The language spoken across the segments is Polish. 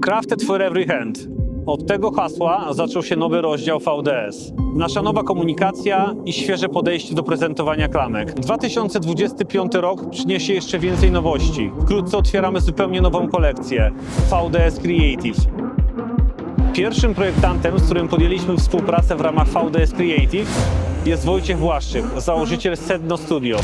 Crafted for every hand. Od tego hasła zaczął się nowy rozdział VDS. Nasza nowa komunikacja i świeże podejście do prezentowania klamek. 2025 rok przyniesie jeszcze więcej nowości. Wkrótce otwieramy zupełnie nową kolekcję VDS Creative. Pierwszym projektantem, z którym podjęliśmy współpracę w ramach VDS Creative jest Wojciech Błaszczyk, założyciel Sedno Studio.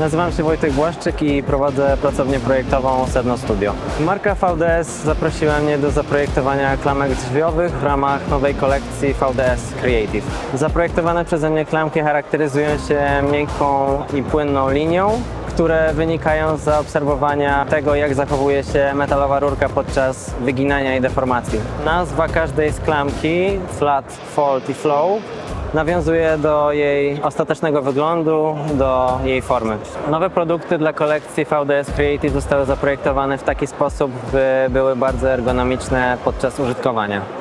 Nazywam się Wojtek Błaszczyk i prowadzę pracownię projektową Sedno Studio. Marka VDS zaprosiła mnie do zaprojektowania klamek drzwiowych w ramach nowej kolekcji VDS Creative. Zaprojektowane przeze mnie klamki charakteryzują się miękką i płynną linią, które wynikają z zaobserwowania tego, jak zachowuje się metalowa rurka podczas wyginania i deformacji. Nazwa każdej z klamki, flat, fold i flow, nawiązuje do jej ostatecznego wyglądu, do jej formy. Nowe produkty dla kolekcji VDS Creative zostały zaprojektowane w taki sposób, by były bardzo ergonomiczne podczas użytkowania.